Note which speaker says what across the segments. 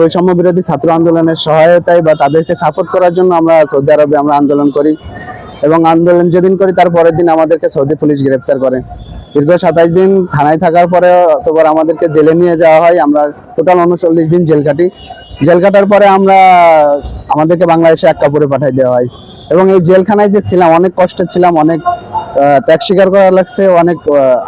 Speaker 1: বৈষম্য বিরোধী ছাত্র আন্দোলনের সহায়তায় বা তাদেরকে সাপোর্ট করার জন্য আমরা সৌদি আরবে আমরা আন্দোলন করি এবং আন্দোলন যেদিন করি তার পরের দিন আমাদেরকে সৌদি পুলিশ গ্রেপ্তার করে। দীর্ঘ সাতাইশ দিন থানায় থাকার পরে অতবার আমাদেরকে জেলে নিয়ে যাওয়া হয়। আমরা টোটাল উনচল্লিশ দিন জেল কাটি। জেল কাটার পরে আমরা আমাদেরকে বাংলাদেশে এক কাপড়ে পাঠিয়ে দেওয়া হয়। এবং এই জেলখানায় যে ছিলাম, অনেক কষ্টে ছিলাম, অনেক ত্যাগ স্বীকার করা লাগছে, অনেক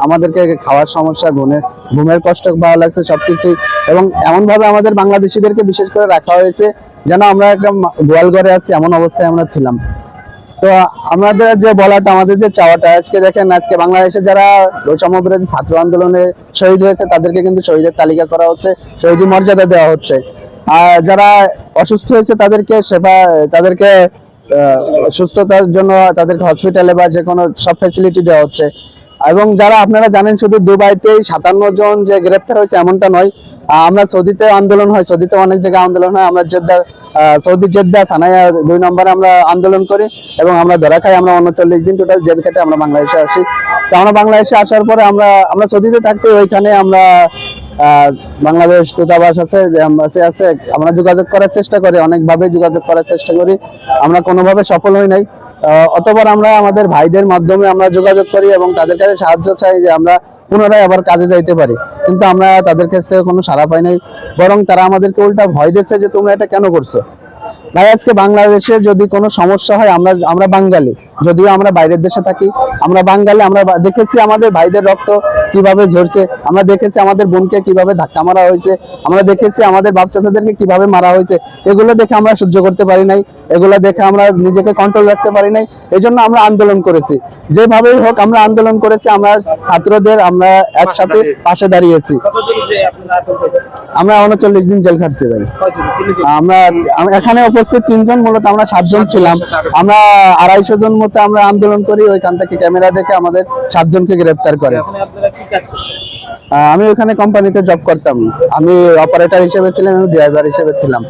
Speaker 1: আমাদেরকে খাওয়ার সমস্যা, ঘুমের ঘুমের কষ্ট পাওয়া লাগছে সবকিছু এবং এমনভাবে আমাদের বাংলাদেশিদেরকে বিশেষ করে রাখা হয়েছে, যেন আমরা একদম গোয়াল ঘরে আছি, এমন অবস্থায় আমরা ছিলাম। তো আমাদের যে বলাটা, আমাদের যে চাওয়াটা, আজকে দেখেন, আজকে বাংলাদেশে যারা বৈষম্য বিরোধী ছাত্র আন্দোলনে শহীদ হয়েছে, তাদেরকে কিন্তু শহীদের তালিকা করা হচ্ছে, শহীদি মর্যাদা দেওয়া হচ্ছে। আর যারা অসুস্থ হয়েছে, তাদেরকে সেবা, তাদেরকে সুস্থতার জন্য তাদেরকে হসপিটালে বা যে কোনো সব ফ্যাসিলিটি দেওয়া হচ্ছে। এবং যারা আপনারা জানেন শুধু দুবাইতেই সাতান্ন জন যে গ্রেপ্তার হয়েছে এমনটা নয় আমরা সৌদিতে আন্দোলন হয় সৌদিতে অনেক জায়গায় আন্দোলন হয়। আমরা জেদ্দা সৌদি জেদ্দা, সানাইয়া দুই নম্বরে আমরা আন্দোলন করি এবং আমরা ধরা খাই আমরা উনচল্লিশ দিন টোটাল জেল কেটে আমরা বাংলাদেশে আসি। তো আমরা বাংলাদেশে আসার পরে আমরা আমরা সৌদিতে থাকতে ওইখানে আমরা বাংলাদেশ দূতাবাস আছে embassy আছে, আমরা যোগাযোগ করার চেষ্টা করি অনেকভাবে যোগাযোগ করার চেষ্টা করি। আমরা কোনোভাবে সফল হই নাই। অতবার আমরা আমাদের ভাইদের মাধ্যমে আমরা যোগাযোগ করি এবং তাদের কাছে সাহায্য চাই যে আমরা পুনরায় আবার কাজে যাইতে পারি। কিন্তু আমরা তাদের কাছ থেকে কোনো সাড়া পাই নাই। বরং তারা আমাদেরকে উল্টা ভয় দিচ্ছে যে, তুমি এটা কেন করছ? ভাই, আজকে বাংলাদেশে যদি কোনো সমস্যা হয়, আমরা আমরা বাঙালি। যদিও আমরা বাইরের দেশে থাকি আমরা বাঙালি আমরা দেখেছি আমাদের ভাইদের রক্ত কীভাবে ঝরছে আমরা দেখেছি আমাদের বোনকে কীভাবে ধাক্কা মারা হয়েছে আমরা দেখেছি আমাদের বাচ্চাদেরকে কীভাবে মারা হয়েছে এগুলো দেখে আমরা সহ্য করতে পারি নাই এগুলো দেখে আমরা নিজেকে কন্ট্রোল রাখতে পারি নাই এই জন্য আমরা আন্দোলন করেছি। যেভাবেই হোক আমরা আন্দোলন করেছি আমরা ছাত্রদের আমরা একসাথে পাশে দাঁড়িয়েছি। আমরা উনচল্লিশ দিন জেল খাটছি ভাই। আমরা এখানে উপস্থিত তিনজন মূলত আমরা সাতজন ছিলাম। আমরা আড়াইশো জন মতো আমরা আন্দোলন করি ওইখান থেকে ক্যামেরা দেখে আমাদের সাতজনকে গ্রেপ্তার করে। আমি ওখানে কোম্পানিতে জব করতাম। আমি অপারেটর হিসেবে ছিলাম এবং ড্রাইভার হিসেবে ছিলাম।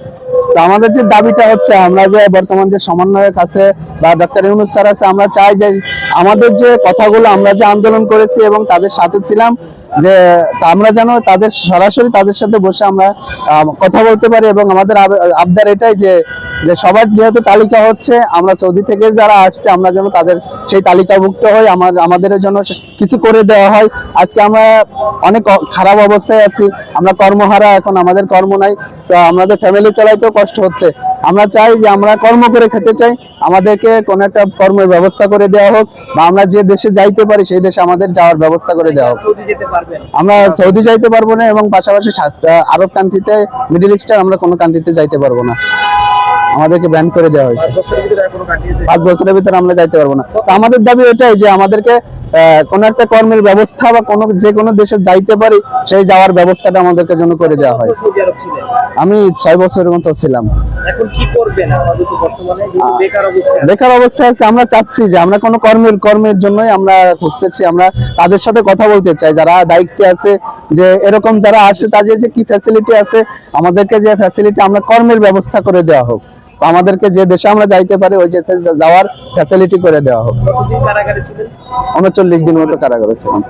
Speaker 1: তো আমাদের যে দাবিটা হচ্ছে আমরা যে বর্তমান যে সমন্বয়ক আছে বা ডক্টর ইউনুস স্যার আছে আমরা চাই যে আমাদের যে কথাগুলো আমরা যে আন্দোলন করেছি এবং তাদের সাথে ছিলাম যে আমরা যেন তাদের সরাসরি তাদের সাথে বসে আমরা কথা বলতে পারি এবং আমাদের আবদার এটাই যে যে সবার যেহেতু তালিকা হচ্ছে আমরা সৌদি থেকে যারা আসছে আমরা যেন তাদের সেই তালিকাভুক্ত হই আমার আমাদের জন্য কিছু করে দেওয়া হয়। আজকে আমরা অনেক খারাপ অবস্থায় আছি আমরা কর্মহারা এখন আমাদের কর্ম নাই তো আমাদের ফ্যামিলি চালাইতেও কষ্ট হচ্ছে। আমরা চাই যে আমরা কর্ম করে খেতে চাই আমাদেরকে কোনো একটা কর্মের ব্যবস্থা করে দেওয়া হোক বা আমরা যে দেশে যাইতে পারি সেই দেশে আমাদের যাওয়ার ব্যবস্থা করে দেওয়া হোক। আমরা সৌদি যাইতে পারব না এবং পাশাপাশি আরব কান্ট্রিতে মিডল ইস্টার আমরা কোনো কান্ট্রিতে যাইতে পারব না। আমাদেরকে ব্যান করে দেওয়া হয়েছে। পাঁচ বছরের ভিতরে আমরা যাইতে পারব না। তো আমাদের দাবি এটাই যে আমাদেরকে কোনো একটা কর্মের ব্যবস্থা বা কোনো যে কোনো দেশে যাইতে পারি সেই যাওয়ার ব্যবস্থাটা আমাদেরকে জন্য করে দেওয়া হয়। আমি ছয় বছরের মতো ছিলাম।
Speaker 2: বেকার অবস্থা
Speaker 1: আছে আমরা চাচ্ছি যে আমরা কোনো কর্মের কর্মের জন্যই আমরা খুঁজতেছি আমরা তাদের সাথে কথা বলতে চাই যারা দায়িত্বে আছে যে এরকম যারা আসছে তাদের যে কি ফ্যাসিলিটি আছে আমাদেরকে যে ফ্যাসিলিটি আমরা কর্মের ব্যবস্থা করে দেওয়া হোক। আমাদেরকে যে দেশে আমরা যাইতে পারি ওই দেশে যাওয়ার ফ্যাসিলিটি করে দেওয়া হোক।
Speaker 2: কতদিন কারাগারে ছিলেন?
Speaker 1: উনচল্লিশ দিন মতো কারাগারে ছিলাম।